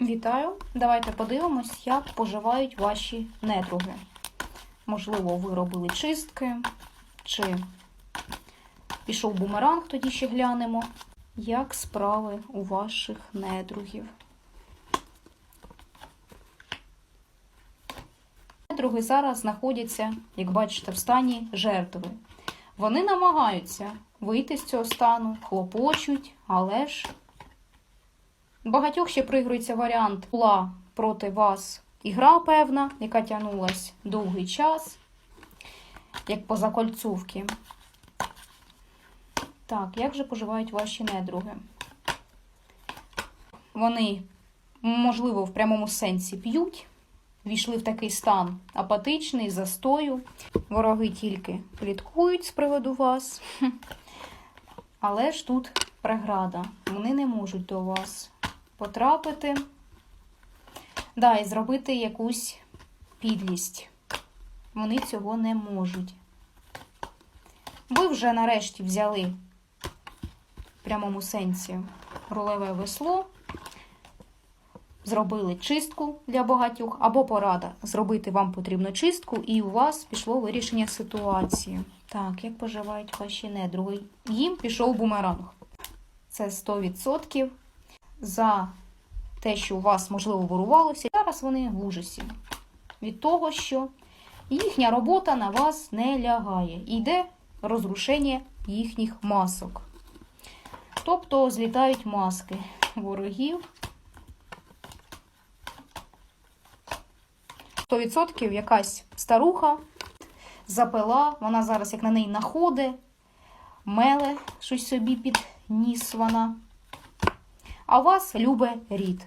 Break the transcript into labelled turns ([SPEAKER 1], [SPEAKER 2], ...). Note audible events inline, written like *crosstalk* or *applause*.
[SPEAKER 1] Вітаю! Давайте подивимось, як поживають ваші недруги. Можливо, ви робили чистки, чи пішов бумеранг, тоді ще глянемо. Як справи у ваших недругів? Недруги зараз знаходяться, як бачите, в стані жертви. Вони намагаються вийти з цього стану, хлопочуть, але ж Багатьох ще пригрується варіант була проти вас ігра певна, яка тягнулась довгий час, як по закольцовці. Так, як же поживають ваші недруги? Вони, можливо, в прямому сенсі п'ють, війшли в такий стан апатичний, застою. Вороги тільки пліткують з приводу вас. *laughs* Але ж тут преграда. Вони не можуть до вас потрапити. Да, і зробити якусь підлість. Вони цього не можуть. Ви вже нарешті взяли в прямому сенсі рулеве весло, зробили чистку для багатьох, або порада. Зробити вам потрібно чистку, і у вас пішло вирішення ситуації. Так, як поживають ваші недруги? Їм пішов бумеранг. Це 100% за те, що у вас, можливо, ворувалося. Зараз вони в ужасі від того, що їхня робота на вас не лягає. Йде розрушення їхніх масок. Тобто злітають маски ворогів. 100% якась старуха запила, вона зараз як на неї находить, меле щось собі під ніс вона. А вас любе рід.